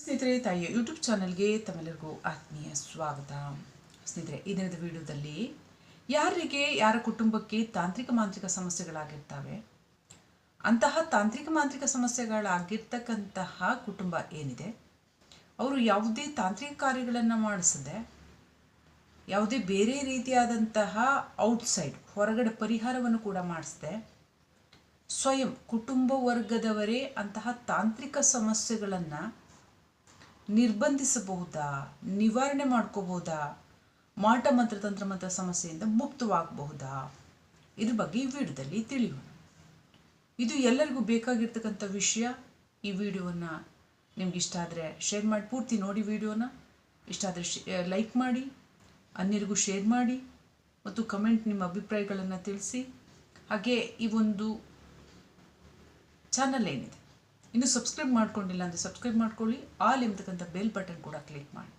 ಸ್ನೇಹಿತರೆ, ತಾಯಿಯ ಯೂಟ್ಯೂಬ್ ಚಾನಲ್ಗೆ ತಮ್ಮೆಲ್ಲರಿಗೂ ಆತ್ಮೀಯ ಸ್ವಾಗತ. ಸ್ನೇಹಿತರೆ, ಈ ದಿನದ ವಿಡಿಯೋದಲ್ಲಿ ಯಾರಿಗೆ, ಯಾರ ಕುಟುಂಬಕ್ಕೆ ತಾಂತ್ರಿಕ ಮಾಂತ್ರಿಕ ಸಮಸ್ಯೆಗಳಾಗಿರ್ತವೆ, ಅಂತಹ ತಾಂತ್ರಿಕ ಮಾಂತ್ರಿಕ ಸಮಸ್ಯೆಗಳಾಗಿರ್ತಕ್ಕಂತಹ ಕುಟುಂಬ ಏನಿದೆ, ಅವರು ಯಾವುದೇ ತಾಂತ್ರಿಕ ಕಾರ್ಯಗಳನ್ನು ಮಾಡಿಸದೆ, ಯಾವುದೇ ಬೇರೆ ರೀತಿಯಾದಂತಹ ಔಟ್ಸೈಡ್ ಹೊರಗಡೆ ಪರಿಹಾರವನ್ನು ಕೂಡ ಮಾಡಿಸದೆ, ಸ್ವಯಂ ಕುಟುಂಬ ವರ್ಗದವರೇ ಅಂತಹ ತಾಂತ್ರಿಕ ಸಮಸ್ಯೆಗಳನ್ನು ನಿರ್ಬಂಧಿಸಬಹುದಾ? ನಿವಾರಣೆ ಮಾಡ್ಕೋಬಹುದಾ? ಮಾಟ ಮಂತ್ರ ತಂತ್ರ ಮಂತ್ರ ಸಮಸ್ಯೆಯಿಂದ ಮುಕ್ತವಾಗಬಹುದಾ? ಇದ್ರ ಬಗ್ಗೆ ಈ ವಿಡಿಯೋದಲ್ಲಿ ತಿಳಿಯೋಣ. ಇದು ಎಲ್ಲರಿಗೂ ಬೇಕಾಗಿರ್ತಕ್ಕಂಥ ವಿಷಯ. ಈ ವಿಡಿಯೋವನ್ನು ನಿಮ್ಗೆ ಇಷ್ಟ ಆದರೆ ಶೇರ್ ಮಾಡಿ, ಪೂರ್ತಿ ನೋಡಿ ವಿಡಿಯೋನ. ಇಷ್ಟ ಆದರೆ ಲೈಕ್ ಮಾಡಿ, ಅನ್ಯರಿಗೂ ಶೇರ್ ಮಾಡಿ ಮತ್ತು ಕಮೆಂಟ್ ನಿಮ್ಮ ಅಭಿಪ್ರಾಯಗಳನ್ನು ತಿಳಿಸಿ. ಹಾಗೆ ಈ ಒಂದು ಚಾನಲ್ ಏನಿದೆ? ಇನ್ನು ಸಬ್ಸ್ಕ್ರೈಬ್ ಮಾಡ್ಕೊಂಡಿಲ್ಲ ಅಂದರೆ ಸಬ್ಸ್ಕ್ರೈಬ್ ಮಾಡ್ಕೊಳ್ಳಿ, ಆಲ್ ಎಂಬತಕ್ಕಂಥ ಬೆಲ್ ಬಟನ್ ಕೂಡ ಕ್ಲಿಕ್ ಮಾಡಿ.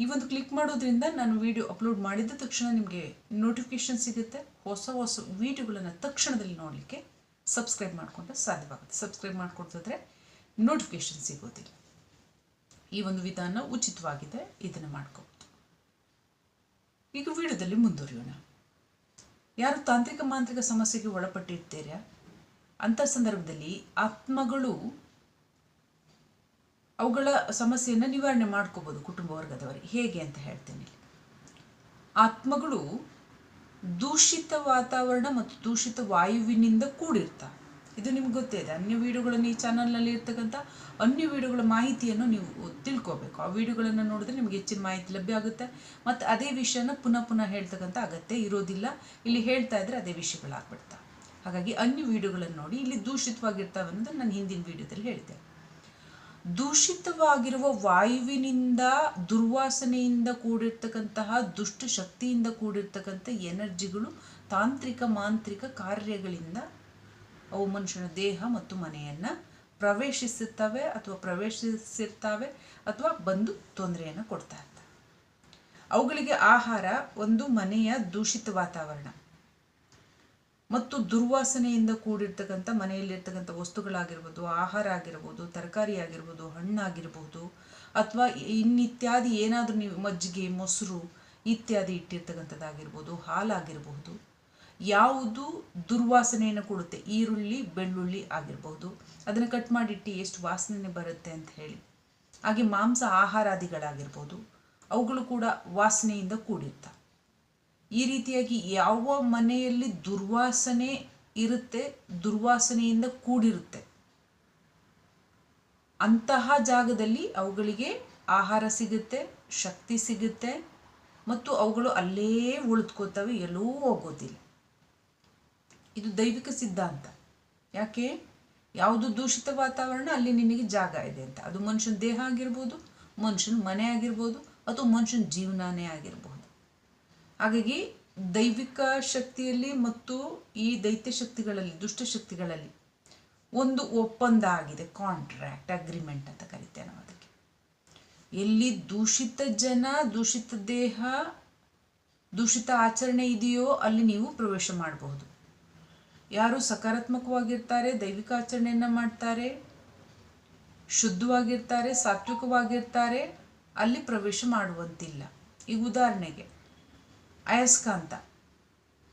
ಈ ಒಂದು ಕ್ಲಿಕ್ ಮಾಡೋದ್ರಿಂದ ನಾನು ವಿಡಿಯೋ ಅಪ್ಲೋಡ್ ಮಾಡಿದ ತಕ್ಷಣ ನಿಮಗೆ ನೋಟಿಫಿಕೇಶನ್ ಸಿಗುತ್ತೆ. ಹೊಸ ಹೊಸ ವೀಡಿಯೋಗಳನ್ನು ತಕ್ಷಣದಲ್ಲಿ ನೋಡಲಿಕ್ಕೆ ಸಬ್ಸ್ಕ್ರೈಬ್ ಮಾಡಿಕೊಂಡ್ರೆ ಸಾಧ್ಯವಾಗುತ್ತೆ. ಸಬ್ಸ್ಕ್ರೈಬ್ ಮಾಡ್ಕೊಡ್ತಿದ್ರೆ ನೋಟಿಫಿಕೇಶನ್ ಸಿಗೋದಿಲ್ಲ. ಈ ಒಂದು ವಿಧಾನ ಉಚಿತವಾಗಿದೆ. ಇದನ್ನು ಮಾಡ್ಕೋಬಹುದು ಈಗ ವಿಡಿಯೋದಲ್ಲಿ ಮುಂದುವರಿಯೋಣ. ಯಾರು ತಾಂತ್ರಿಕ ಮಾಂತ್ರಿಕ ಸಮಸ್ಯೆಗೆ ಒಳಪಟ್ಟಿರ್ತೀರಾ? ಅಂಥ ಸಂದರ್ಭದಲ್ಲಿ ಆತ್ಮಗಳು ಅವುಗಳ ಸಮಸ್ಯೆಯನ್ನು ನಿವಾರಣೆ ಮಾಡ್ಕೋಬೋದು ಕುಟುಂಬ ವರ್ಗದವರಿಗೆ. ಹೇಗೆ ಅಂತ ಹೇಳ್ತೇನೆ. ಆತ್ಮಗಳು ದೂಷಿತ ವಾತಾವರಣ ಮತ್ತು ದೂಷಿತ ವಾಯುವಿನಿಂದ ಕೂಡಿರ್ತಾವೆ. ಇದು ನಿಮ್ಗೆ ಗೊತ್ತೇ ಇದೆ. ಅನ್ಯ ವಿಡಿಯೋಗಳನ್ನು ಈ ಚಾನಲ್ನಲ್ಲಿ ಇರ್ತಕ್ಕಂಥ ಅನ್ಯ ವಿಡಿಯೋಗಳ ಮಾಹಿತಿಯನ್ನು ನೀವು ತಿಳ್ಕೊಬೇಕು. ಆ ವಿಡಿಯೋಗಳನ್ನು ನೋಡಿದ್ರೆ ನಿಮ್ಗೆ ಹೆಚ್ಚಿನ ಮಾಹಿತಿ ಲಭ್ಯ ಆಗುತ್ತೆ. ಮತ್ತು ಅದೇ ವಿಷಯನ ಪುನಃ ಪುನಃ ಹೇಳ್ತಕ್ಕಂಥ ಅಗತ್ಯ ಇರೋದಿಲ್ಲ. ಇಲ್ಲಿ ಹೇಳ್ತಾ ಇದ್ರೆ ಅದೇ ವಿಷಯಗಳಾಗ್ಬಿಡ್ತಾವೆ. ಹಾಗಾಗಿ ಅನ್ಯ ವಿಡಿಯೋಗಳನ್ನು ನೋಡಿ ಇಲ್ಲಿ ದೂಷಿತವಾಗಿರ್ತಾವೆ ಅಂತ ನಾನು ಹಿಂದಿನ ವಿಡಿಯೋದಲ್ಲಿ ಹೇಳಿದ್ದೆ. ದೂಷಿತವಾಗಿರುವ ವಾಯುವಿನಿಂದ, ದುರ್ವಾಸನೆಯಿಂದ ಕೂಡಿರ್ತಕ್ಕಂತಹ ದುಷ್ಟ ಶಕ್ತಿಯಿಂದ ಕೂಡಿರ್ತಕ್ಕಂಥ ಎನರ್ಜಿಗಳು ತಾಂತ್ರಿಕ, ಮಾಂತ್ರಿಕ ಕಾರ್ಯಗಳಿಂದ ಅವು ಮನುಷ್ಯನ ದೇಹ ಮತ್ತು ಮನೆಯನ್ನು ಪ್ರವೇಶಿಸುತ್ತವೆ ಅಥವಾ ಪ್ರವೇಶಿಸಿರ್ತವೆ ಅಥವಾ ಬಂದು ತೊಂದರೆಯನ್ನು ಕೊಡ್ತಾ ಇರ್ತವೆ. ಅವುಗಳಿಗೆ ಆಹಾರ, ಒಂದು ಮನೆಯ ದೂಷಿತ ವಾತಾವರಣ. ಮತ್ತು ದುರ್ವಾಸನೆಯಿಂದ ಕೂಡಿರ್ತಕ್ಕಂಥ ಮನೆಯಲ್ಲಿರ್ತಕ್ಕಂಥ ವಸ್ತುಗಳಾಗಿರ್ಬೋದು, ಆಹಾರ ಆಗಿರ್ಬೋದು, ತರಕಾರಿ ಆಗಿರ್ಬೋದು, ಹಣ್ಣಾಗಿರ್ಬೋದು, ಅಥವಾ ಇನ್ನಿತ್ಯಾದಿ ಏನಾದರೂ ನೀವು ಮಜ್ಜಿಗೆ, ಮೊಸರು ಇತ್ಯಾದಿ ಇಟ್ಟಿರ್ತಕ್ಕಂಥದ್ದಾಗಿರ್ಬೋದು ಹಾಲಾಗಿರ್ಬಹುದು ಯಾವುದು ದುರ್ವಾಸನೆಯನ್ನು ಕೊಡುತ್ತೆ? ಈರುಳ್ಳಿ, ಬೆಳ್ಳುಳ್ಳಿ ಆಗಿರ್ಬೋದು. ಅದನ್ನು ಕಟ್ ಮಾಡಿಟ್ಟು ಎಷ್ಟು ವಾಸನೆ ಬರುತ್ತೆ ಅಂತ ಹೇಳಿ. ಹಾಗೆ ಮಾಂಸ ಆಹಾರಾದಿಗಳಾಗಿರ್ಬೋದು. ಅವುಗಳು ಕೂಡ ವಾಸನೆಯಿಂದ ಕೂಡಿರ್ತವೆ. ಈ ರೀತಿಯಾಗಿ ಯಾವ ಮನೆಯಲ್ಲಿ ದುರ್ವಾಸನೆ ಇರುತ್ತೆ, ದುರ್ವಾಸನೆಯಿಂದ ಕೂಡಿರುತ್ತೆ. ಅಂತಹ ಜಾಗದಲ್ಲಿ ಅವುಗಳಿಗೆ ಆಹಾರ ಸಿಗುತ್ತೆ, ಶಕ್ತಿ ಸಿಗುತ್ತೆ ಮತ್ತು ಅವುಗಳು ಅಲ್ಲೇ ಉಳಿದ್ಕೋತವೆ, ಎಲ್ಲೂ ಹೋಗೋದಿಲ್ಲ. ಇದು ದೈವಿಕ ಸಿದ್ಧಾಂತ. ಯಾಕೆ? ಯಾವುದು ದೂಷಿತ ವಾತಾವರಣ, ಅಲ್ಲಿ ನಿನಗೆ ಜಾಗ ಇದೆ ಅಂತ. ಅದು ಮನುಷ್ಯನ ದೇಹ ಆಗಿರ್ಬೋದು, ಮನುಷ್ಯನ ಮನೆ ಆಗಿರ್ಬೋದು, ಅಥವಾ ಮನುಷ್ಯನ ಜೀವನಾನೇ ಆಗಿರ್ಬೋದು. ಹಾಗಾಗಿ ದೈವಿಕ ಶಕ್ತಿಯಲ್ಲಿ ಮತ್ತು ಈ ದೈತ್ಯ ಶಕ್ತಿಗಳಲ್ಲಿ ದುಷ್ಟಶಕ್ತಿಗಳಲ್ಲಿ ಒಂದು ಒಪ್ಪಂದ ಆಗಿದೆ ಕಾಂಟ್ರಾಕ್ಟ್ ಅಗ್ರಿಮೆಂಟ್ ಅಂತ ಕರಿತೇವೆ ನಾವು ಅದಕ್ಕೆ. ಎಲ್ಲಿ ದೂಷಿತ ಜನ, ದೂಷಿತ ದೇಹ, ದೂಷಿತ ಆಚರಣೆ ಇದೆಯೋ ಅಲ್ಲಿ ನೀವು ಪ್ರವೇಶ ಮಾಡಬಹುದು. ಯಾರು ಸಕಾರಾತ್ಮಕವಾಗಿರ್ತಾರೆ, ದೈವಿಕ ಆಚರಣೆಯನ್ನು ಮಾಡ್ತಾರೆ, ಶುದ್ಧವಾಗಿರ್ತಾರೆ, ಸಾತ್ವಿಕವಾಗಿರ್ತಾರೆ, ಅಲ್ಲಿ ಪ್ರವೇಶ ಮಾಡುವಂತಿಲ್ಲ. ಈಗ ಉದಾಹರಣೆಗೆ ಅಯಸ್ಕಾಂತ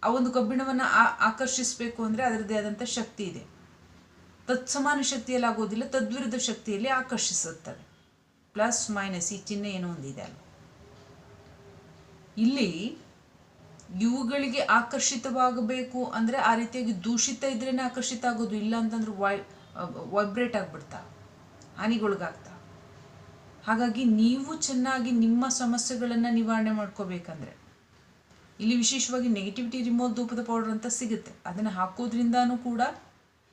ಆ ಒಂದು ಕಬ್ಬಿಣವನ್ನು ಆಕರ್ಷಿಸಬೇಕು ಅಂದರೆ ಅದರದ್ದೇ ಆದಂಥ ಶಕ್ತಿ ಇದೆ. ತತ್ಸಮಾನ ಶಕ್ತಿಯಲ್ಲಿ ಆಗೋದಿಲ್ಲ ತದ್ವಿರುದ್ಧ ಶಕ್ತಿಯಲ್ಲಿ ಆಕರ್ಷಿಸುತ್ತದೆ ಪ್ಲಸ್ ಮೈನಸ್ ಈ ಚಿಹ್ನೆ ಏನೋ ಒಂದಿದೆ ಅಲ್ಲ ಇಲ್ಲಿ ಇವುಗಳಿಗೆ ಆಕರ್ಷಿತವಾಗಬೇಕು ಅಂದರೆ ಆ ರೀತಿಯಾಗಿ ದೂಷಿತ ಇದ್ರೇನೆ ಆಕರ್ಷಿತ ಆಗೋದು, ಇಲ್ಲ ಅಂತಂದ್ರೆ ವೈ, ವೈಬ್ರೇಟ್ ಆಗಿಬಿಡ್ತಾ, ಹಾನಿಗೊಳಗಾಗ್ತಾ. ಹಾಗಾಗಿ ನೀವು ಚೆನ್ನಾಗಿ ನಿಮ್ಮ ಸಮಸ್ಯೆಗಳನ್ನು ನಿವಾರಣೆ ಮಾಡ್ಕೋಬೇಕಂದ್ರೆ ಇಲ್ಲಿ ವಿಶೇಷವಾಗಿ ನೆಗೆಟಿವಿಟಿ ರಿಮೋವ್ ಧೂಪದ ಪೌಡರ್ ಅಂತ ಸಿಗುತ್ತೆ. ಅದನ್ನು ಹಾಕೋದ್ರಿಂದನೂ ಕೂಡ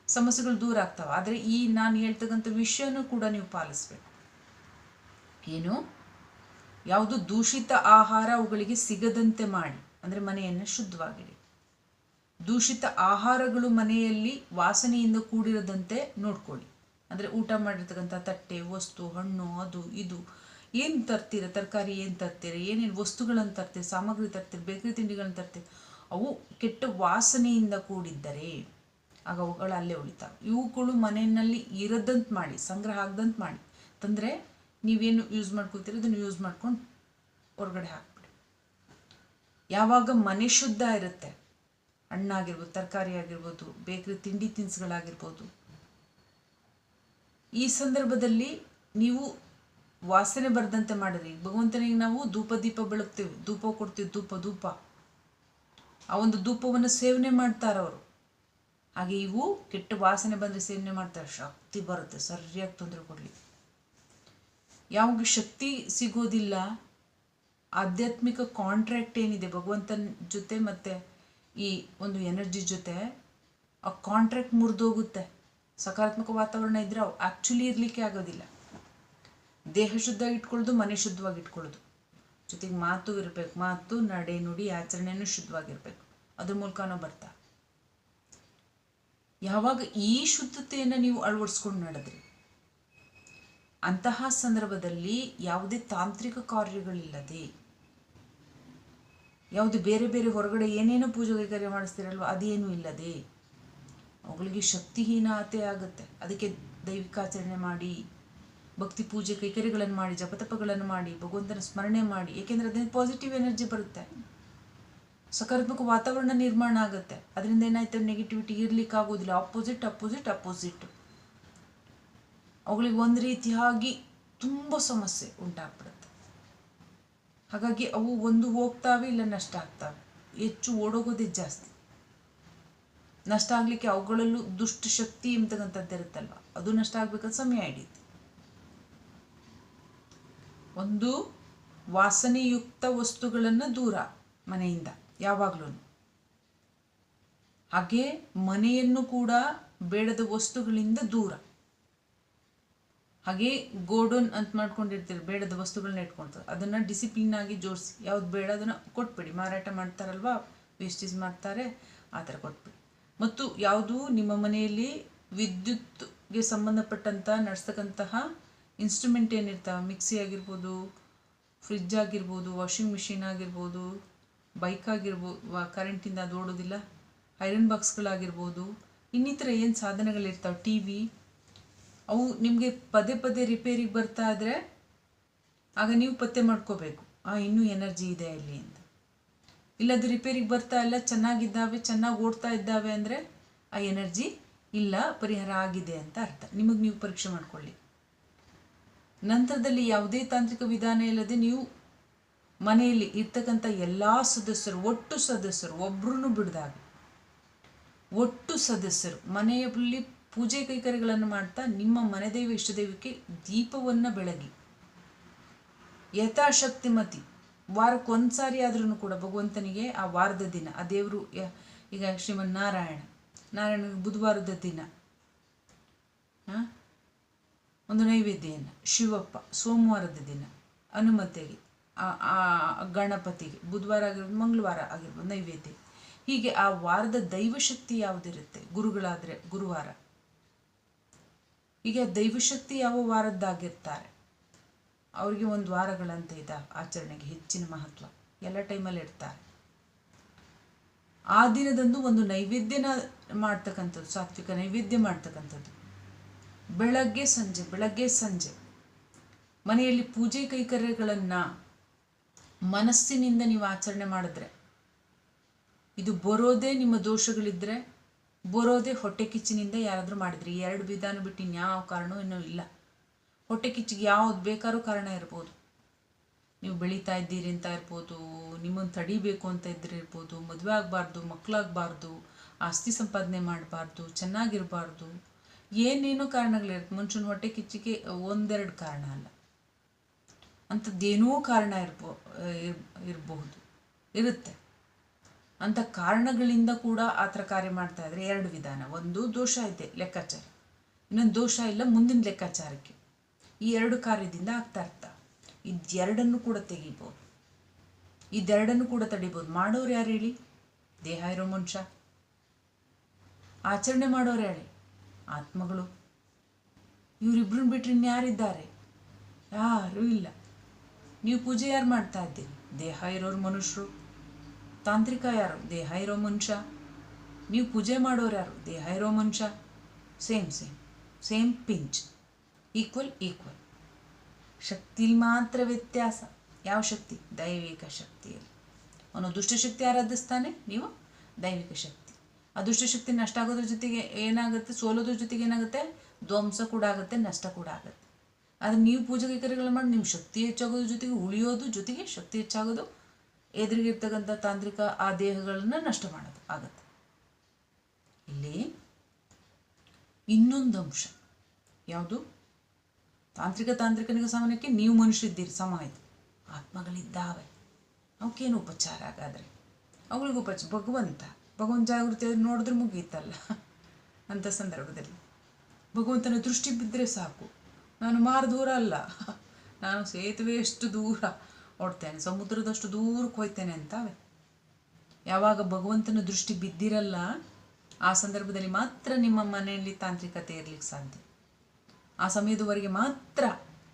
ಸಮಸ್ಯೆಗಳು ದೂರ ಆಗ್ತವೆ. ಆದರೆ ಈ ನಾನು ಹೇಳ್ತಕ್ಕಂಥ ವಿಷಯನೂ ಕೂಡ ನೀವು ಪಾಲಿಸ್ಬೇಕು. ಏನು? ಯಾವುದು ದೂಷಿತ ಆಹಾರ ಅವುಗಳಿಗೆ ಸಿಗದಂತೆ ಮಾಡಿ. ಅಂದರೆ ಮನೆಯನ್ನು ಶುದ್ಧವಾಗಿಡಿ. ದೂಷಿತ ಆಹಾರಗಳು ಮನೆಯಲ್ಲಿ ವಾಸನೆಯಿಂದ ಕೂಡಿರದಂತೆ ನೋಡ್ಕೊಳ್ಳಿ. ಅಂದರೆ ಊಟ ಮಾಡಿರ್ತಕ್ಕಂಥ ತಟ್ಟೆ, ವಸ್ತು, ಹಣ್ಣು, ಅದು, ಇದು. ಏನು ತರ್ತೀರ? ತರಕಾರಿ ಏನು ತರ್ತೀರ? ಏನೇನು ವಸ್ತುಗಳನ್ನು ತರ್ತೀರಿ? ಸಾಮಗ್ರಿ ತರ್ತೀರಿ? ಬೇಕರಿ ತಿಂಡಿಗಳನ್ನು ತರ್ತೀರಿ? ಅವು ಕೆಟ್ಟ ವಾಸನೆಯಿಂದ ಕೂಡಿದ್ದರೆ ಆಗ ಅವುಗಳು ಅಲ್ಲೇ ಉಳಿತಾವೆ. ಇವುಗಳು ಮನೆಯಲ್ಲಿ ಇರದಂತೆ ಮಾಡಿ, ಸಂಗ್ರಹ ಆಗದಂತೆ ಮಾಡಿ. ತಂದರೆ ನೀವೇನು ಯೂಸ್ ಮಾಡ್ಕೋತೀರಿ ಅದನ್ನು ಯೂಸ್ ಮಾಡ್ಕೊಂಡು ಹೊರಗಡೆ ಹಾಕ್ಬಿಡಿ. ಯಾವಾಗ ಮನೆ ಶುದ್ಧ ಇರುತ್ತೆ, ಹಣ್ಣಾಗಿರ್ಬೋದು, ತರಕಾರಿ ಆಗಿರ್ಬೋದು, ಬೇಕರಿ ತಿಂಡಿ ತಿನಿಸುಗಳಾಗಿರ್ಬೋದು, ಈ ಸಂದರ್ಭದಲ್ಲಿ ನೀವು ವಾಸನೆ ಬರದಂತೆ ಮಾಡಿರಿ. ಭಗವಂತನಿಗೆ ನಾವು ಧೂಪ, ದೀಪ ಬೆಳಗ್ತೀವಿ. ಧೂಪ ಕೊಡ್ತೀವಿ, ಧೂಪ ಧೂಪ. ಆ ಒಂದು ಧೂಪವನ್ನು ಸೇವನೆ ಮಾಡ್ತಾರೆ ಅವರು. ಹಾಗೆ ಇವು ಕೆಟ್ಟ ವಾಸನೆ ಬಂದರೆ ಸೇವನೆ ಮಾಡ್ತಾರೆ. ಶಕ್ತಿ ಬರುತ್ತೆ. ಸರಿಯಾಗಿ ತೊಂದರೆ ಕೊಡಲಿ. ಯಾವಾಗ ಶಕ್ತಿ ಸಿಗೋದಿಲ್ಲ, ಆಧ್ಯಾತ್ಮಿಕ ಕಾಂಟ್ರಾಕ್ಟ್ ಏನಿದೆ, ಭಗವಂತನ ಜೊತೆ ಮತ್ತು ಈ ಒಂದು ಎನರ್ಜಿ ಜೊತೆ, ಆ ಕಾಂಟ್ರಾಕ್ಟ್ ಮುರಿದೋಗುತ್ತೆ. ಸಕಾರಾತ್ಮಕ ವಾತಾವರಣ ಇದ್ದರೆ ಅವು ಆ್ಯಕ್ಚುಲಿ ಇರಲಿಕ್ಕೆ ಆಗೋದಿಲ್ಲ. ದೇಹ ಶುದ್ಧವಾಗಿ ಇಟ್ಕೊಳ್ಳೋದು, ಮನೆ ಶುದ್ಧವಾಗಿ ಇಟ್ಕೊಳ್ಳೋದು. ಜೊತೆಗೆ ಮಾತು ಇರಬೇಕು. ಮಾತು, ನಡೆ, ನುಡಿ, ಆಚರಣೆನೂ ಶುದ್ಧವಾಗಿರ್ಬೇಕು. ಅದ್ರ ಮೂಲಕನೂ ಬರ್ತಾ. ಯಾವಾಗ ಈ ಶುದ್ಧತೆಯನ್ನು ನೀವು ಅಳವಡಿಸ್ಕೊಂಡು ನಡೆದ್ರಿ? ಅಂತಹ ಸಂದರ್ಭದಲ್ಲಿ ಯಾವುದೇ ತಾಂತ್ರಿಕ ಕಾರ್ಯಗಳಿಲ್ಲದೆ, ಯಾವುದು ಬೇರೆ ಬೇರೆ ಹೊರಗಡೆ ಏನೇನೋ ಪೂಜೆ ಕೈಕಾರ್ಯ ಮಾಡಿಸ್ತೀರಲ್ವ, ಅದೇನೂ ಇಲ್ಲದೆ, ಅವುಗಳಿಗೆ ಶಕ್ತಿಹೀನತೆ ಆಗುತ್ತೆ. ಅದಕ್ಕೆ ದೈವಿಕಾಚರಣೆ ಮಾಡಿ ಭಕ್ತಿ ಪೂಜೆ, ಕೈಕರಿಗಳನ್ನು ಮಾಡಿ, ಜಪತಪಗಳನ್ನು ಮಾಡಿ, ಭಗವಂತನ ಸ್ಮರಣೆ ಮಾಡಿ, ಏಕೆಂದರೆ ಅದರಿಂದ ಪಾಸಿಟಿವ್ ಎನರ್ಜಿ ಬರುತ್ತೆ. ಸಕಾರಾತ್ಮಕ ವಾತಾವರಣ ನಿರ್ಮಾಣ ಆಗುತ್ತೆ. ಅದರಿಂದ ಏನಾಯ್ತು? ನೆಗೆಟಿವಿಟಿ ಇರ್ಲಿಕ್ಕೆ ಆಗೋದಿಲ್ಲ ಅಪೋಸಿಟ್ ಅಪೋಸಿಟ್ ಅಪೋಸಿಟ್ ಅವುಗಳಿಗೆ ಒಂದು ರೀತಿಯಾಗಿ ತುಂಬ ಸಮಸ್ಯೆ ಉಂಟಾಗ್ಬಿಡುತ್ತೆ. ಹಾಗಾಗಿ ಅವು ಒಂದು ಹೋಗ್ತಾವೆ, ಇಲ್ಲ ನಷ್ಟ ಆಗ್ತಾವೆ. ಹೆಚ್ಚು ಓಡೋಗೋದೇ ಜಾಸ್ತಿ. ನಷ್ಟ ಆಗಲಿಕ್ಕೆ ಅವುಗಳಲ್ಲೂ ದುಷ್ಟಶಕ್ತಿ ಎಂಬತಕ್ಕಂಥದ್ದು ಇರುತ್ತಲ್ವ ಅದು ನಷ್ಟ ಆಗ್ಬೇಕಾದ್ರೆ ಸಮಯ ಹಿಡಿಯುತ್ತೆ ಒಂದು ವಾಸನೆಯುಕ್ತ ವಸ್ತುಗಳನ್ನು ದೂರ ಮನೆಯಿಂದ ಯಾವಾಗಲೂ ಹಾಗೆ ಮನೆಯನ್ನು ಕೂಡ ಬೇಡದ ವಸ್ತುಗಳಿಂದ ದೂರ. ಹಾಗೆ ಗೋಡೌನ್ ಅಂತ ಮಾಡ್ಕೊಂಡಿರ್ತೀರಿ, ಬೇಡದ ವಸ್ತುಗಳನ್ನ ಇಟ್ಕೊಳ್ತಾರೆ ಅದನ್ನು ಡಿಸಿಪ್ಲಿನ್ ಆಗಿ ಜೋಡಿಸಿ, ಯಾವ್ದು ಬೇಡ ಅದನ್ನು ಕೊಟ್ಬಿಡಿ. ಮಾರಾಟ ಮಾಡ್ತಾರಲ್ವಾ ವೇಸ್ಟೇಜ್ ಮಾಡ್ತಾರೆ, ಆ ಥರ ಕೊಟ್ಬಿಡಿ. ಮತ್ತು ಯಾವುದು ನಿಮ್ಮ ಮನೆಯಲ್ಲಿ ವಿದ್ಯುತ್ಗೆ ಸಂಬಂಧಪಟ್ಟಂಥ ನಡೆಸ್ತಕ್ಕಂತಹ ಇನ್ಸ್ಟ್ರೂಮೆಂಟ್ ಏನಿರ್ತಾವೆ ಮಿಕ್ಸಿ ಆಗಿರ್ಬೋದು ಫ್ರಿಜ್ ಆಗಿರ್ಬೋದು ವಾಷಿಂಗ್ ಮಿಷಿನ್ ಆಗಿರ್ಬೋದು ಬೈಕ್ ಆಗಿರ್ಬೋದು ಕರೆಂಟಿಂದ ಅದು ಓಡೋದಿಲ್ಲ. ಐರನ್ ಬಾಕ್ಸ್ಗಳಾಗಿರ್ಬೋದು ಇನ್ನಿತರ ಏನು ಸಾಧನಗಳಿರ್ತಾವೆ? ಟಿ ವಿ ಅವು ನಿಮಗೆ ಪದೇ ಪದೇ ರಿಪೇರಿಗೆ ಬರ್ತಾ ಇದ್ರೆ ಆಗ ನೀವು ಪತ್ತೆ ಮಾಡ್ಕೋಬೇಕು. ಆ, ಇನ್ನೂ ಎನರ್ಜಿ ಇದೆ ಅಲ್ಲಿ ಅಂತ. ಇಲ್ಲದ ರಿಪೇರಿಗೆ ಬರ್ತಾ ಇಲ್ಲ, ಚೆನ್ನಾಗಿದ್ದಾವೆ, ಚೆನ್ನಾಗಿ ಓಡ್ತಾ ಇದ್ದಾವೆ ಅಂದರೆ ಆ ಎನರ್ಜಿ ಇಲ್ಲ, ಪರಿಹಾರ ಆಗಿದೆ ಅಂತ ಅರ್ಥ. ನಿಮಗೆ ನೀವು ಪರೀಕ್ಷೆ ಮಾಡ್ಕೊಳ್ಳಿ. ನಂತರದಲ್ಲಿ ಯಾವುದೇ ತಾಂತ್ರಿಕ ವಿಧಾನ ಇಲ್ಲದೆ ನೀವು ಮನೆಯಲ್ಲಿ ಇರ್ತಕ್ಕಂಥ ಎಲ್ಲ ಸದಸ್ಯರು, ಒಟ್ಟು ಸದಸ್ಯರು ಒಬ್ರು ಬಿಡ್ದಾಗ, ಒಟ್ಟು ಸದಸ್ಯರು ಮನೆಯಲ್ಲಿ ಪೂಜೆ ಕೈಕರ್ಯಗಳನ್ನು ಮಾಡ್ತಾ ನಿಮ್ಮ ಮನೆದೇವಿ ಇಷ್ಟದೇವಕ್ಕೆ ದೀಪವನ್ನು ಬೆಳಗಿ. ಯಥಾಶಕ್ತಿಮತಿ. ವಾರಕ್ಕೆ ಒಂದು ಸಾರಿ ಆದ್ರೂ ಕೂಡ ಭಗವಂತನಿಗೆ ಆ ವಾರದ ದಿನ, ಆ ದೇವರು ಈಗ ಶ್ರೀಮನ್ ನಾರಾಯಣ ನಾರಾಯಣ ಬುಧವಾರದ ದಿನ. ಒಂದು ನೈವೇದ್ಯವನ್ನು ಶಿವಪ್ಪ, ಸೋಮವಾರದ ದಿನ. ಹನುಮತೆಗೆ ಗಣಪತಿಗೆ. ಬುಧವಾರ ಆಗಿರ್ಬೋದು, ಮಂಗಳವಾರ ಆಗಿರ್ಬೋದು, ನೈವೇದ್ಯ. ಹೀಗೆ ಆ ವಾರದ ದೈವಶಕ್ತಿ ಯಾವುದಿರುತ್ತೆ? ಗುರುಗಳಾದರೆ ಗುರುವಾರ. ಹೀಗೆ ದೈವಶಕ್ತಿ ಯಾವ ವಾರದ್ದಾಗಿರ್ತಾರೆ? ಅವರಿಗೆ ಒಂದು ವಾರಗಳಂತ ಇದೆ ಆಚರಣೆಗೆ, ಹೆಚ್ಚಿನ ಮಹತ್ವ. ಎಲ್ಲ ಟೈಮಲ್ಲಿ ಇರ್ತಾರೆ ಆ ದಿನದಂದು ಒಂದು ನೈವೇದ್ಯನ ಮಾಡ್ತಕ್ಕಂಥದ್ದು, ಸಾತ್ವಿಕ ನೈವೇದ್ಯ ಮಾಡ್ತಕ್ಕಂಥದ್ದು. ಬೆಳಗ್ಗೆ ಸಂಜೆ ಬೆಳಗ್ಗೆ ಸಂಜೆ. ಮನೆಯಲ್ಲಿ ಪೂಜೆ ಕೈಕರ್ಯಗಳನ್ನು ಮನಸ್ಸಿನಿಂದ ನೀವು ಆಚರಣೆ ಮಾಡಿದ್ರೆ, ಇದು ಬರೋದೇ ನಿಮ್ಮ ದೋಷಗಳಿದ್ದರೆ ಬರೋದೇ ಹೊಟ್ಟೆ ಕಿಚ್ಚಿನಿಂದ ಯಾರಾದರೂ ಮಾಡಿದ್ರಿ. ಎರಡು ವಿಧಾನ ಬಿಟ್ಟು ಇನ್ಯಾವ ಕಾರಣವೂ ಇನ್ನೂ ಇಲ್ಲ. ಹೊಟ್ಟೆ ಕಿಚ್ಚಿಗೆ ಯಾವ್ದು ಬೇಕಾದ್ರೂ ಕಾರಣ ಇರ್ಬೋದು. ನೀವು ಬೆಳೀತಾ ಇದ್ದೀರಿ ಅಂತ ಇರ್ಬೋದು, ನಿಮ್ಮನ್ನು ತಡಿಬೇಕು ಅಂತ ಇದ್ರೆ ಇರ್ಬೋದು, ಮದುವೆ ಆಗಬಾರ್ದು ಮಕ್ಕಳಾಗಬಾರ್ದು ಆಸ್ತಿ ಸಂಪಾದನೆ ಮಾಡಬಾರ್ದು, ಚೆನ್ನಾಗಿರಬಾರ್ದು ಏನೇನೋ ಕಾರಣಗಳಿರುತ್ತೆ ಮುಂಚಿನ ಹೊಟ್ಟೆ ಕಿಚ್ಚಿಗೆ ಒಂದೆರಡು ಕಾರಣ ಅಲ್ಲ. ಅಂಥದ್ದೇನೂ ಕಾರಣ ಇರ್ಬೋ, ಇರ್, ಇರಬಹುದು. ಇರುತ್ತೆ. ಅಂಥ ಕಾರಣಗಳಿಂದ ಕೂಡ ಆ ಥರ ಕಾರ್ಯ ಮಾಡ್ತಾ ಇದ್ರೆ ಎರಡು ವಿಧಾನ. ಒಂದು, ದೋಷ ಇದೆ, ಲೆಕ್ಕಾಚಾರ. ಇನ್ನೊಂದು ದೋಷ ಇಲ್ಲ, ಮುಂದಿನ ಲೆಕ್ಕಾಚಾರಕ್ಕೆ. ಈ ಎರಡು ಕಾರ್ಯದಿಂದ ಆಗ್ತಾ ಇರ್ತಾ. ಇದೆರಡನ್ನು ಕೂಡ ತೆಗಿಬೋದು. ಇದೆರಡನ್ನು ಕೂಡ ತಡಿಬೋದು. ಮಾಡೋರು ಯಾರು ಹೇಳಿ? ದೇಹ ಇರೋ ಮನುಷ್ಯ. ಆಚರಣೆ ಮಾಡೋರು ಹೇಳಿ? ಆತ್ಮಗಳು. ಇವರಿಬ್ಬರನ್ನ ಬಿಟ್ಟರೆ ಇನ್ಯಾರಿದ್ದಾರೆ ಯಾರೂ ಇಲ್ಲ. ನೀವು ಪೂಜೆ ಯಾರು ಮಾಡ್ತಾ ಇದ್ದೀರಿ? ದೇಹ ಇರೋರು ಮನುಷ್ಯರು. ತಾಂತ್ರಿಕ ಯಾರು? ದೇಹ ಇರೋ ಮನುಷ್ಯ. ನೀವು ಪೂಜೆ ಮಾಡೋರು ಯಾರು? ದೇಹ ಇರೋ ಮನುಷ್ಯ. Same same. Same pinch. Equal equal. ಶಕ್ತಿಲಿ ಮಾತ್ರ ವ್ಯತ್ಯಾಸ. ಯಾವ ಶಕ್ತಿ? ದೈವಿಕ ಶಕ್ತಿಯಲ್ಲಿ. ಅವನು ದುಷ್ಟಶಕ್ತಿ ಆರಾಧಿಸ್ತಾನೆ ನೀವು ದೈವಿಕ ಶಕ್ತಿ. ಆ ದುಷ್ಟಶಕ್ತಿ ನಷ್ಟ ಆಗೋದ್ರ ಜೊತೆಗೆ ಏನಾಗುತ್ತೆ? ಸೋಲೋದ್ರ ಜೊತೆಗೆ ಏನಾಗುತ್ತೆ? ಧ್ವಂಸ ಕೂಡ ಆಗುತ್ತೆ, ನಷ್ಟ ಕೂಡ ಆಗುತ್ತೆ. ಆದರೆ ನೀವು ಪೂಜೆ ಕೈಕರ್ಯಗಳು ಮಾಡಿ ನಿಮ್ಮ ಶಕ್ತಿ ಹೆಚ್ಚಾಗೋದ್ರ ಜೊತೆಗೆ ಉಳಿಯೋದು ಜೊತೆಗೆ ಶಕ್ತಿ ಹೆಚ್ಚಾಗೋದು. ಎದುರಿಗಿರ್ತಕ್ಕಂಥ ತಾಂತ್ರಿಕ ಆ ದೇಹಗಳನ್ನು ನಷ್ಟ ಮಾಡೋದು ಆಗುತ್ತೆ. ಇಲ್ಲಿ ಇನ್ನೊಂದು ಅಂಶ. ಯಾವುದು? ತಾಂತ್ರಿಕ ತಾಂತ್ರಿಕನಿಗೆ ಸಮಾನಕ್ಕೆ ನೀವು ಮನುಷ್ಯರಿದ್ದೀರಿ, ಸಮ ಆಯಿತು ಆತ್ಮಗಳಿದ್ದಾವೆ. ಅವಕ್ಕೇನು ಉಪಚಾರ ಹಾಗಾದರೆ? ಅವಳಿಗೆ ಉಪಚ ಭಗವಂತ. ಭಗವಂತ ಜಾಗೃತಿ ನೋಡಿದ್ರೆ ಮುಗೀತಲ್ಲ ಅಂಥ ಸಂದರ್ಭದಲ್ಲಿ. ಭಗವಂತನ ದೃಷ್ಟಿ ಬಿದ್ದರೆ ಸಾಕು. ನಾನು ಮಾರು ದೂರ ಅಲ್ಲ. ನಾನು ಸೇತುವೆ ಎಷ್ಟು ದೂರ ಓಡ್ತೇನೆ. ಸಮುದ್ರದಷ್ಟು ದೂರಕ್ಕೆ ಹೋಯ್ತೇನೆ ಅಂತಾವೆ ಯಾವಾಗ ಭಗವಂತನ ದೃಷ್ಟಿ ಬಿದ್ದಿರಲ್ಲ, ಆ ಸಂದರ್ಭದಲ್ಲಿ ಮಾತ್ರ ನಿಮ್ಮ ಮನೆಯಲ್ಲಿ ತಾಂತ್ರಿಕತೆ ಇರಲಿಕ್ಕೆ ಸಾಧ್ಯ. ಆ ಸಮಯದವರೆಗೆ ಮಾತ್ರ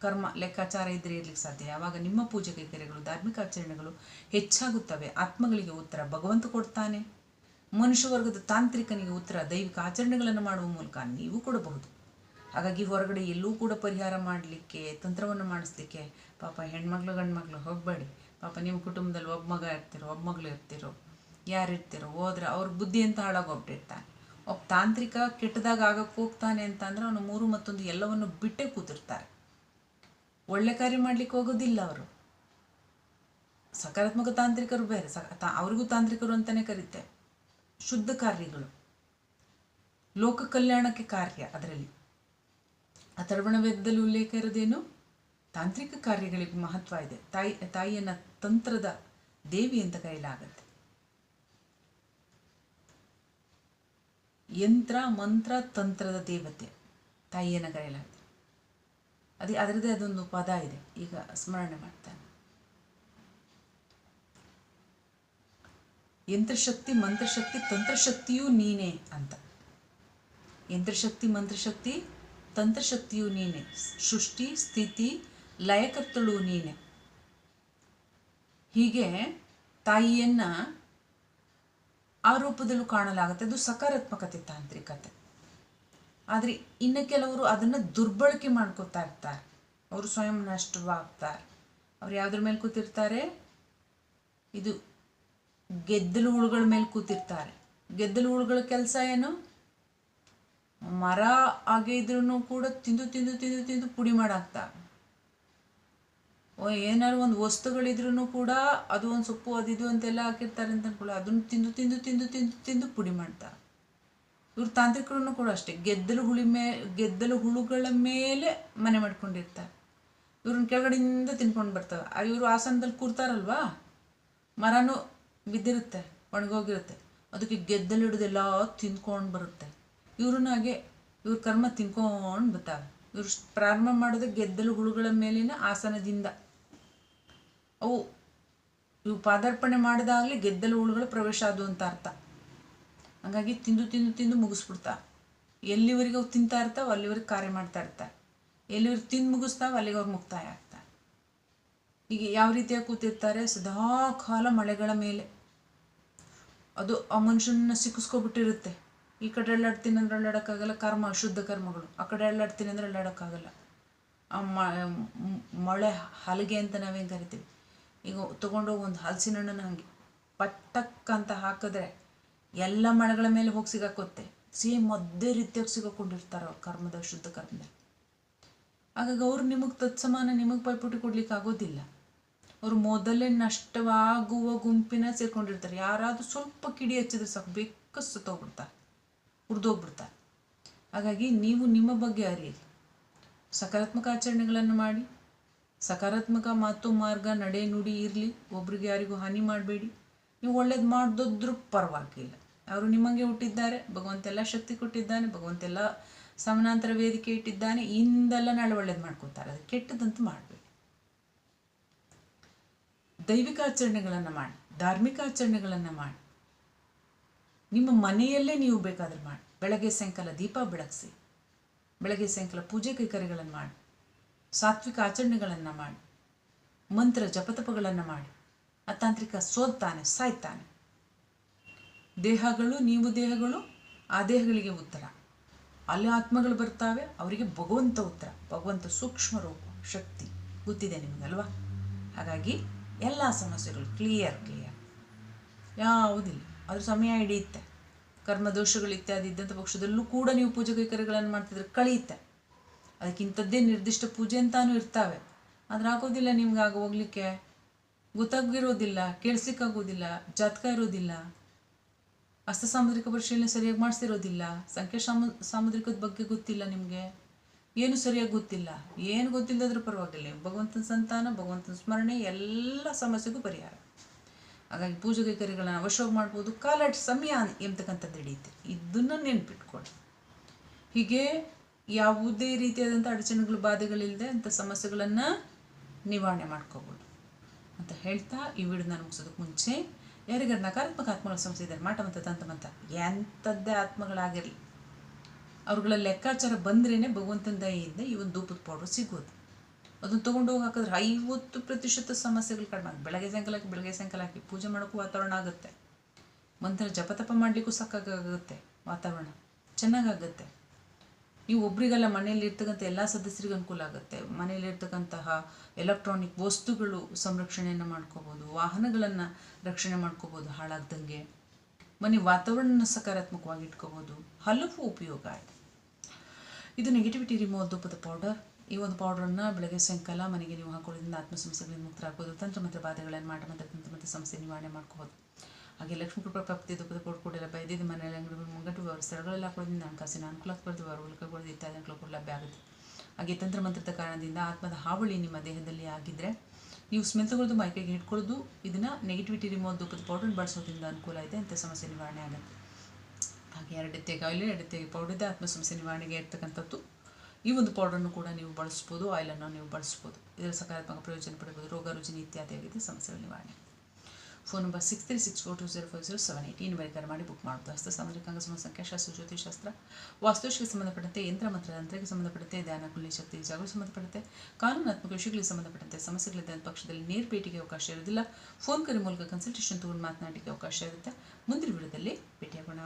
ಕರ್ಮ, ಲೆಕ್ಕಾಚಾರ ಇದ್ರೆ ಇರಲಿಕ್ಕೆ ಸಾಧ್ಯ. ಯಾವಾಗ ನಿಮ್ಮ ಪೂಜೆ ಕೈಕರ್ಯಗಳು, ಧಾರ್ಮಿಕ ಆಚರಣೆಗಳು ಹೆಚ್ಚಾಗುತ್ತವೆ, ಆತ್ಮಗಳಿಗೆ ಉತ್ತರ ಭಗವಂತ ಕೊಡ್ತಾನೆ. ಮನುಷ್ಯ ವರ್ಗದ ತಾಂತ್ರಿಕನಿಗೆ ಉತ್ತರ ದೈವಿಕ ಆಚರಣೆಗಳನ್ನು ಮಾಡುವ ಮೂಲಕ ನೀವು ಕೊಡಬಹುದು. ಹಾಗಾಗಿ ಹೊರಗಡೆ ಎಲ್ಲೂ ಕೂಡ ಪರಿಹಾರ ಮಾಡಲಿಕ್ಕೆ, ತಂತ್ರವನ್ನು ಮಾಡಿಸ್ಲಿಕ್ಕೆ, ಪಾಪ ಹೆಣ್ಮಕ್ಳು ಗಂಡ್ಮಕ್ಳು ಹೋಗಬೇಡಿ. ಪಾಪ ನಿಮ್ಮ ಕುಟುಂಬದಲ್ಲಿ ಒಬ್ಬ ಮಗ ಇರ್ತಿರೋ, ಒಬ್ಬ ಮಗಳು ಇರ್ತಿರೋ, ಯಾರು ಇರ್ತಿರೋ, ಹೋದ್ರೆ ಅವ್ರ ಬುದ್ಧಿ ಅಂತ. ಹಾಳಾಗೋಗ್ಬಿಟ್ಟಿರ್ತಾನೆ ಒಬ್ಬ ತಾಂತ್ರಿಕ ಕೆಟ್ಟದಾಗ ಆಗಕ್ಕೆ ಹೋಗ್ತಾನೆ ಅಂತ ಅಂದ್ರೆ ಅವನು ಮೂರು ಮತ್ತೊಂದು ಎಲ್ಲವನ್ನು ಬಿಟ್ಟೇ ಕೂತಿರ್ತಾರೆ. ಒಳ್ಳೆ ಕಾರ್ಯ ಮಾಡ್ಲಿಕ್ಕೆ ಹೋಗೋದಿಲ್ಲ ಅವರು. ಸಕಾರಾತ್ಮಕ ತಾಂತ್ರಿಕರು ಬೇರೆ. ಅವ್ರಿಗೂ ತಾಂತ್ರಿಕರು ಅಂತಲೇ ಕರೀತೆ. ಶುದ್ಧ ಕಾರ್ಯಗಳು. ಲೋಕ ಕಲ್ಯಾಣಕ್ಕೆ ಕಾರ್ಯ ಅದರಲ್ಲಿ. ಅಥರ್ವಣ ವೇದದಲ್ಲಿ ಉಲ್ಲೇಖ ಇರೋದೇನು? ತಾಂತ್ರಿಕ ಕಾರ್ಯಗಳಿಗೆ ಮಹತ್ವ ಇದೆ. ತಾಯಿ, ತಾಯಿಯನ್ನ ತಂತ್ರದ ದೇವಿ ಅಂತ ಕರೆಯಲಾಗತ್ತೆ. ಯಂತ್ರ, ಮಂತ್ರ, ತಂತ್ರದ ದೇವತೆ ತಾಯಿಯನ್ನು ಕರೆಯಲಾಗುತ್ತೆ ಅದೇ ಅದರದೇ ಅದೊಂದು ಪದ ಇದೆ. ಈಗ ಸ್ಮರಣೆ ಮಾಡ್ತಾನೆ. ಯಂತ್ರಶಕ್ತಿ, ಮಂತ್ರಶಕ್ತಿ, ತಂತ್ರಶಕ್ತಿಯೂ ನೀನೇ ಅಂತ. ಯಂತ್ರಶಕ್ತಿ, ಮಂತ್ರಶಕ್ತಿ, ತಂತ್ರಶಕ್ತಿಯು ನೀನೆ. ಸೃಷ್ಟಿ, ಸ್ಥಿತಿ, ಲಯಕರ್ತಳು ನೀನೆ. ಹೀಗೆ ತಾಯಿಯನ್ನ ಆ ರೂಪದಲ್ಲೂ ಕಾಣಲಾಗುತ್ತೆ. ಅದು ಸಕಾರಾತ್ಮಕತೆ, ತಾಂತ್ರಿಕತೆ. ಆದರೆ ಇನ್ನು ಕೆಲವರು ಅದನ್ನು ದುರ್ಬಳಕೆ ಮಾಡ್ಕೋತಾ ಇರ್ತಾರೆ. ಅವರು ಸ್ವಯಂ ನಷ್ಟವಾಗ್ತಾರೆ. ಅವ್ರು ಯಾವುದ್ರ ಮೇಲೆ ಕೂತಿರ್ತಾರೆ? ಇದು ಗೆದ್ದಲು ಹುಳುಗಳ ಮೇಲೆ ಕೂತಿರ್ತಾರೆ. ಗೆದ್ದಲು ಹುಳುಗಳ ಕೆಲಸ ಏನು? ಮರ ಹಾಗೆ ಇದ್ರೂ ಕೂಡ ತಿಂದು ತಿಂದು ತಿಂದು ತಿಂದು ಪುಡಿ ಮಾಡಾಕ್ತಾವೆ ಓ, ಏನಾದ್ರು ಒಂದು ವಸ್ತುಗಳಿದ್ರೂ ಕೂಡ ಅದು ಒಂದು ಸೊಪ್ಪು ಅದಿದು ಅಂತೆಲ್ಲ ಹಾಕಿರ್ತಾರೆ ಅಂತ ಅನ್ಕೊಳ್ಳಿ ಅದನ್ನು ತಿಂದು ತಿಂದು ತಿಂದು ತಿಂದು ತಿಂದು ಪುಡಿ ಮಾಡ್ತಾರೆ. ಇವ್ರ ತಾಂತ್ರಿಕರನ್ನು ಕೂಡ ಅಷ್ಟೇ. ಗೆದ್ದಲು ಹುಳಿ ಮೇ, ಗೆದ್ದಲು ಹುಳುಗಳ ಮೇಲೆ ಮನೆ ಮಾಡ್ಕೊಂಡಿರ್ತಾರೆ. ಇವ್ರನ್ನ ಕೆಳಗಡೆಯಿಂದ ತಿನ್ಕೊಂಡು ಬರ್ತಾರೆ. ಇವರು ಆಸನದಲ್ಲಿ ಕೂರ್ತಾರಲ್ವಾ? ಮರನೂ ಬಿದ್ದಿರುತ್ತೆ, ಒಣಗೋಗಿರುತ್ತೆ. ಅದಕ್ಕೆ ಗೆದ್ದಲು ಹಿಡಿದೆಲ್ಲ ತಿನ್ಕೊಂಡು ಬರುತ್ತೆ. ಇವ್ರನ್ನ ಹಾಗೆ ಇವ್ರ ಕರ್ಮ ತಿನ್ಕೊಂಡು ಬರ್ತಾವೆ ಇವ್ರು ಪ್ರಾರಂಭ ಮಾಡೋದು ಗೆದ್ದಲು ಹುಳುಗಳ ಮೇಲಿನ ಆಸನದಿಂದ. ಅವು ಇವು ಪಾದಾರ್ಪಣೆ ಮಾಡಿದಾಗಲೇ ಗೆದ್ದಲು ಹುಳುಗಳು ಪ್ರವೇಶ ಅದು ಅಂತ ಅರ್ಥ. ಹಂಗಾಗಿ ತಿಂದು ತಿಂದು ತಿಂದು ಮುಗಿಸ್ಬಿಡ್ತಾ. ಎಲ್ಲಿವರೆಗೆ ಅವು ತಿಂತಾ ಇರ್ತಾವೆ ಅಲ್ಲಿವರೆಗೆ ಕಾರ್ಯ ಮಾಡ್ತಾ ಇರ್ತಾರೆ. ಎಲ್ಲಿವರೆಗೆ ತಿಂದು ಮುಗಿಸ್ತಾವೆ ಅಲ್ಲಿಗೆ ಅವ್ರು ಮುಕ್ತಾಯ ಈಗ ಯಾವ ರೀತಿಯಾಗಿ ಕೂತಿರ್ತಾರೆ? ಸದಾ ಕಾಲ ಮಳೆಗಳ ಮೇಲೆ. ಅದು ಆ ಮನುಷ್ಯನ ಸಿಕ್ಕಿಸ್ಕೊಬಿಟ್ಟಿರುತ್ತೆ. ಈ ಕಡೆ ಅಳ್ಳಾಡ್ತೀನಿ ಅಂದ್ರೆ ಅಳ್ಳಾಡೋಕ್ಕಾಗಲ್ಲ ಕರ್ಮ, ಅಶುದ್ಧ ಕರ್ಮಗಳು. ಆ ಕಡೆ ಅಳ್ಳಾಡ್ತೀನಿ ಅಂದ್ರೆ ಅಳ್ಳಾಡೋಕ್ಕಾಗಲ್ಲ ಆ ಮಳೆ ಹಲಗೆ ಅಂತ ನಾವೇನು ಕರಿತೀವಿ? ಈಗ ತೊಗೊಂಡೋಗಿ ಒಂದು ಹಲಸಿನ ಹಣ್ಣನ್ನು ಹಾಗೆ ಪಟ್ಟಕ್ಕಂತ ಹಾಕಿದ್ರೆ ಎಲ್ಲ ಮಳೆಗಳ ಮೇಲೆ ಹೋಗಿ ಸಿಗಾಕೋತ್ತೆ. ಸೇಮ್ ಅದೇ ರೀತಿಯಾಗಿ ಸಿಗಾಕೊಂಡಿರ್ತಾರೆ ಕರ್ಮದ ಶುದ್ಧ ಕರ್ಮದಲ್ಲಿ. ಹಾಗಾಗಿ ಅವ್ರು ನಿಮಗೆ ತತ್ಸಮಾನ, ನಿಮಗೆ ಪೈಪೋಟಿ ಕೊಡ್ಲಿಕ್ಕೆ ಆಗೋದಿಲ್ಲ ಅವ್ರು ಮೊದಲೇ ನಷ್ಟವಾಗುವ ಗುಂಪಿನ ಸೇರ್ಕೊಂಡಿರ್ತಾರೆ. ಯಾರಾದರೂ ಸ್ವಲ್ಪ ಕಿಡಿ ಹಚ್ಚಿದ್ರೆ ಸಾಕು, ಬೇಕಷ್ಟು ಸತ್ತೋಗ್ಬಿಡ್ತಾರೆ ಹುರಿದೋಗ್ಬಿಡ್ತಾರೆ ಹಾಗಾಗಿ ನೀವು ನಿಮ್ಮ ಬಗ್ಗೆ ಅರಿಯಿರಿ ಸಕಾರಾತ್ಮಕ ಆಚರಣೆಗಳನ್ನು ಮಾಡಿ. ಸಕಾರಾತ್ಮಕ ಮಾತು ಮಾರ್ಗ ನಡೆ ನುಡಿ ಇರಲಿ. ಒಬ್ರಿಗೆ ಯಾರಿಗೂ ಹಾನಿ ಮಾಡಬೇಡಿ. ನೀವು ಒಳ್ಳೇದು ಮಾಡಿದ್ರು ಪರವಾಗಿಲ್ಲ. ಅವರು ನಿಮಗೆ ಹುಟ್ಟಿದ್ದಾರೆ. ಭಗವಂತ ಎಲ್ಲ ಶಕ್ತಿ ಕೊಟ್ಟಿದ್ದಾನೆ. ಭಗವಂತ ಎಲ್ಲ ಸಮಾನಾಂತರ ವೇದಿಕೆ ಇಟ್ಟಿದ್ದಾನೆ. ಇಂದೆಲ್ಲ ನಾಳೆ ಒಳ್ಳೇದು ಮಾಡ್ಕೊತಾರೆ ಅದು ಕೆಟ್ಟದಂತೂ ಮಾಡಬೇಡಿ. ದೈವಿಕ ಆಚರಣೆಗಳನ್ನು ಮಾಡಿ, ಧಾರ್ಮಿಕ ಆಚರಣೆಗಳನ್ನು ಮಾಡಿ. ನಿಮ್ಮ ಮನೆಯಲ್ಲೇ ನೀವು ಬೇಕಾದ್ರೆ ಮಾಡಿ. ಬೆಳಗ್ಗೆ ಸಾಯಂಕಾಲ ದೀಪ ಬೆಳಗಿಸಿ. ಬೆಳಗ್ಗೆ ಸಾಯಂಕಾಲ ಪೂಜೆ ಕೈಕರ್ಯಗಳನ್ನು ಮಾಡಿ. ಸಾತ್ವಿಕ ಆಚರಣೆಗಳನ್ನು ಮಾಡಿ. ಮಂತ್ರ ಜಪತಪಗಳನ್ನು ಮಾಡಿ. ಅತಾಂತ್ರಿಕ ಸೋಲ್ತಾನೆ ಸಾಯ್ತಾನೆ. ದೇಹಗಳು ನೀವು ದೇಹಗಳು, ಆ ದೇಹಗಳಿಗೆ ಉತ್ತರ. ಅಲ್ಲಿ ಆತ್ಮಗಳು ಬರ್ತಾವೆ, ಅವರಿಗೆ ಭಗವಂತ ಉತ್ತರ. ಭಗವಂತ ಸೂಕ್ಷ್ಮ ರೂಪ, ಶಕ್ತಿ. ಗೊತ್ತಿದೆ ನಿಮಗಲ್ವಾ? ಹಾಗಾಗಿ ಎಲ್ಲ ಸಮಸ್ಯೆಗಳು ಕ್ಲಿಯರ್ ಕ್ಲಿಯರ್ ಯಾವುದಿಲ್ಲ. ಅದ್ರ ಸಮಯ ಹಿಡಿಯುತ್ತೆ. ಕರ್ಮದೋಷಗಳು ಇತ್ಯಾದಿ ಇದ್ದಂಥ ಪಕ್ಷದಲ್ಲೂ ಕೂಡ ನೀವು ಪೂಜೆ ಕೈಕರ್ಯಗಳನ್ನು ಮಾಡ್ತಿದ್ರೆ ಕಳೆಯುತ್ತೆ ಅದಕ್ಕಿಂಥದ್ದೇ ನಿರ್ದಿಷ್ಟ ಪೂಜೆ ಅಂತಾನೂ ಇರ್ತಾವೆ. ಆದ್ರೆ ಆಗೋದಿಲ್ಲ ನಿಮ್ಗೆ ಆಗ ಹೋಗ್ಲಿಕ್ಕೆ. ಗೊತ್ತಾಗಿರೋದಿಲ್ಲ ಕೇಳಿಸ್ಲಿಕ್ಕಾಗೋದಿಲ್ಲ, ಜಾತಕ ಇರೋದಿಲ್ಲ. ಅಸ್ತ ಸಾಮುದ್ರಿಕ ಪರಿಶೀಲನೆ ಸರಿಯಾಗಿ ಮಾಡಿಸಿರೋದಿಲ್ಲ. ಸಂಖ್ಯಾ ಸಾಮು, ಸಾಮುದ್ರಿಕದ ಬಗ್ಗೆ ಗೊತ್ತಿಲ್ಲ ನಿಮಗೆ. ಏನು ಸರಿಯಾಗಿ ಗೊತ್ತಿಲ್ಲ. ಏನು ಗೊತ್ತಿಲ್ಲದ್ರ ಪರವಾಗಿಲ್ಲ. ಭಗವಂತನ ಸಂತಾನ, ಭಗವಂತನ ಸ್ಮರಣೆ, ಎಲ್ಲ ಸಮಸ್ಯೆಗೂ ಪರಿಹಾರ. ಹಾಗಾಗಿ ಪೂಜೆ ಕೈಕರ್ಯಗಳನ್ನ ಅವಶ್ಯವಾಗಿ ಮಾಡ್ಬೋದು. ಕಾಲ ಸಮಯ ಎಂಬತಕ್ಕಂಥದ್ದು ಹಿಡಿಯುತ್ತೆ ಇದನ್ನು ನೆನ್ಪಿಟ್ಕೊಳ್ಳಿ. ಹೀಗೆ ಯಾವುದೇ ರೀತಿಯಾದಂಥ ಅಡಚಣೆಗಳು, ಬಾಧೆಗಳಿಲ್ಲದೆ ಅಂಥ ಸಮಸ್ಯೆಗಳನ್ನು ನಿವಾರಣೆ ಮಾಡ್ಕೋಬೋದು. ಅಂತ ಹೇಳ್ತಾ ಈ ವಿಡಿಯೋ ನಾನು ಮುಗಿಸೋದಕ್ಕೆ ಮುಂಚೆ ಯಾರಿಗಾರು ನಕಾರಾತ್ಮಕ ಆತ್ಮಗಳ ಸಮಸ್ಯೆ ಇದ್ದಾರೆ ಮಾಟ ಮತ್ತು ಎಂಥದ್ದೇ ಆತ್ಮಗಳಾಗಿರಲಿ. ಅವ್ರುಗಳ ಲೆಕ್ಕಾಚಾರ ಬಂದ್ರೇ ಭಗವಂತನ ದಯೆಯಿಂದ ಈ ಒಂದು ಧೂಪದ ಪೌಡ್ರ್ ಸಿಗೋದು. ಅದನ್ನು ತೊಗೊಂಡು ಹೋಗಿ ಹಾಕಿದ್ರೆ ಐವತ್ತು ಪ್ರತಿಶತ ಸಮಸ್ಯೆಗಳು ಕಡಿಮೆ ಆಗಿ ಬೆಳಗ್ಗೆ ಸಾಯಂಕಾಲ ಹಾಕಿ, ಬೆಳಗ್ಗೆ ಸಾಯಂಕಾಲ ಹಾಕಿ ಪೂಜೆ ಮಾಡೋಕ್ಕೂ ವಾತಾವರಣ ಆಗುತ್ತೆ. ಮಂತ್ರ ಜಪತಪ ಮಾಡಲಿಕ್ಕೂ ಸಾಕಾಗುತ್ತೆ ವಾತಾವರಣ. ಚೆನ್ನಾಗಾಗುತ್ತೆ. ನೀವು ಒಬ್ರಿಗೆಲ್ಲ ಮನೆಯಲ್ಲಿ ಇರ್ತಕ್ಕಂಥ ಎಲ್ಲ ಸದಸ್ಯರಿಗೆ ಅನುಕೂಲ ಆಗುತ್ತೆ. ಮನೆಯಲ್ಲಿ ಇರ್ತಕ್ಕಂತಹ ಎಲೆಕ್ಟ್ರಾನಿಕ್ ವಸ್ತುಗಳು ಸಂರಕ್ಷಣೆಯನ್ನು ಮಾಡ್ಕೋಬೋದು, ವಾಹನಗಳನ್ನು ರಕ್ಷಣೆ ಮಾಡ್ಕೋಬೋದು ಹಾಳಾಗ್ದಂಗೆ. ಮನೆ ವಾತಾವರಣ ಸಕಾರಾತ್ಮಕವಾಗಿ ಇಟ್ಕೋಬೋದು. ಹಲವು ಉಪಯೋಗ ಇದೆ ಇದು ನೆಗೆಟಿವಿಟಿ ರಿಮೂವ್ ಧೂಪದ ಪೌಡರ್ ಈ ಒಂದು ಪೌಡರನ್ನು ಬೆಳಗ್ಗೆ ಸಾಯಂಕಾಲ ಮನೆಗೆ ನೀವು ಹಾಕೊಳ್ಳೋದ್ರಿಂದ ಆತ್ಮ ಮುಕ್ತ ಮುಕ್ತರಾಗ್ಬೋದು ತಂತ್ರ ಮತ್ತು ಬಾಧೆಗಳನ್ನು ಮಾಟ ಮತ್ತು ತಂತ್ರ ಮತ್ತು ಸಮಸ್ಯೆ ನಿವಾರಣೆ ಮಾಡ್ಕೋಬೋದು. ಹಾಗೆ ಲಕ್ಷ್ಮೀ ಕೃಪಾ ಪ್ರಾಪ್ತಿ ಧೂಪದ ಪೌಡರ್ ಕೂಡ ಬೈದಿದ್ದು ಮನೆಯಲ್ಲಿ ಅಂಗಡಿ ಮುಂಗಟ್ಟು ಸ್ಥಳಗಳೆಲ್ಲ ಹಾಕೊಳ್ಳೋದ್ರಿಂದ ಹಣಕಾಸಿನ ಅನುಕೂಲ ಅವರು ಉಳ್ಕೊಳ್ಬೋದು ಇತ್ಯಾದಿ ಅನುಕೂಲ ಲಭ್ಯ ಆಗುತ್ತೆ. ಹಾಗೆ ತಂತ್ರ ಮಂತ್ರದ ಕಾರಣದಿಂದ ಆತ್ಮದ ಹಾವಳಿ ನಿಮ್ಮ ದೇಹದಲ್ಲಿ ಆಗಿದ್ದರೆ ನೀವು ಸ್ಮೆಲ್ ತಗೊಳ್ಳೋದು ಮೈಕೈಗೆ ಹಿಡ್ಕೊಳ್ಳೋದು ಇದನ್ನು ನೆಗೆಟಿವಿಟಿ ರಿಮೂವ್ ದುಃಖದ ಪೌಡರ್ ಬಳಸೋದ್ರಿಂದ ಅನುಕೂಲ ಇದೆ ಅಂತ ಸಮಸ್ಯೆ ನಿವಾರಣೆ ಆಗುತ್ತೆ. ಹಾಗೆ ಎರಡು ತೆಗೆ ಆಯಿಲ್ ಎರಡು ತೆಗೆ ಪೌಡರ್ ಆತ್ಮ ಸಮಸ್ಯೆ ನಿವಾರಣೆಗೆ ಇರ್ತಕ್ಕಂಥದ್ದು. ಈ ಒಂದು ಪೌಡ್ರನ್ನು ಕೂಡ ನೀವು ಬಳಸ್ಬೋದು ಆಯಿಲನ್ನು ನೀವು ಬಳಸ್ಬೋದು. ಇದರ ಸಕಾರಾತ್ಮಕ ಪ್ರಯೋಜನ ಪಡೆಯಬಹುದು ರೋಗ ರುಜಿನ ಇತ್ಯಾದಿ ಆಗಿದೆ ಸಮಸ್ಯೆಗಳ ನಿವಾರಣೆ phone number six three six four two zero five zero seven eight ಇನ್ ಕರೆ ಮಾಡಿ ಬುಕ್ ಮಾಡೋದು ಹಸ್ತ ಸಾಮಾಜಿಕ ಅಂಗಸಮ ಸಂಖ್ಯಾಶಾಸ್ತ್ರ ಜ್ಯೋತಿಷಾಸ್ತ್ರ ವಾಸ್ತುಶಿಗೆ ಸಂಬಂಧಪಟ್ಟಂತೆ, ಯಂತ್ರ, ಮಂತ್ರ, ತಂತ್ರಕ್ಕೆ ಸಂಬಂಧಪಟ್ಟಂತೆ, ಧ್ಯಾನ ಕುಲಿ ಶಕ್ತಿ ಜಾಗೃತಿ ಸಂಬಂಧಪಟ್ಟಂತೆ, ಕಾನೂನಾತ್ಮಕ ವಿಷಯಗಳಿಗೆ ಸಂಬಂಧಪಟ್ಟಂತೆ, ಸಮಸ್ಯೆಗಳಿದ್ದ ಪಕ್ಷದಲ್ಲಿ ನೇರ ಭೇಟಿಗೆ ಅವಕಾಶ ಇರೋದಿಲ್ಲ ಫೋನ್ ಕರೆ ಮೂಲಕ ಕನ್ಸಲ್ಟೇಷನ್ ತಗೊಂಡು ಮಾತನಾಡಲಿಕ್ಕೆ ಅವಕಾಶ ಇರುತ್ತೆ. ಮುಂದಿನ ವಿಡಿಯೋದಲ್ಲಿ ಭೇಟಿಯಾಗೋಣ.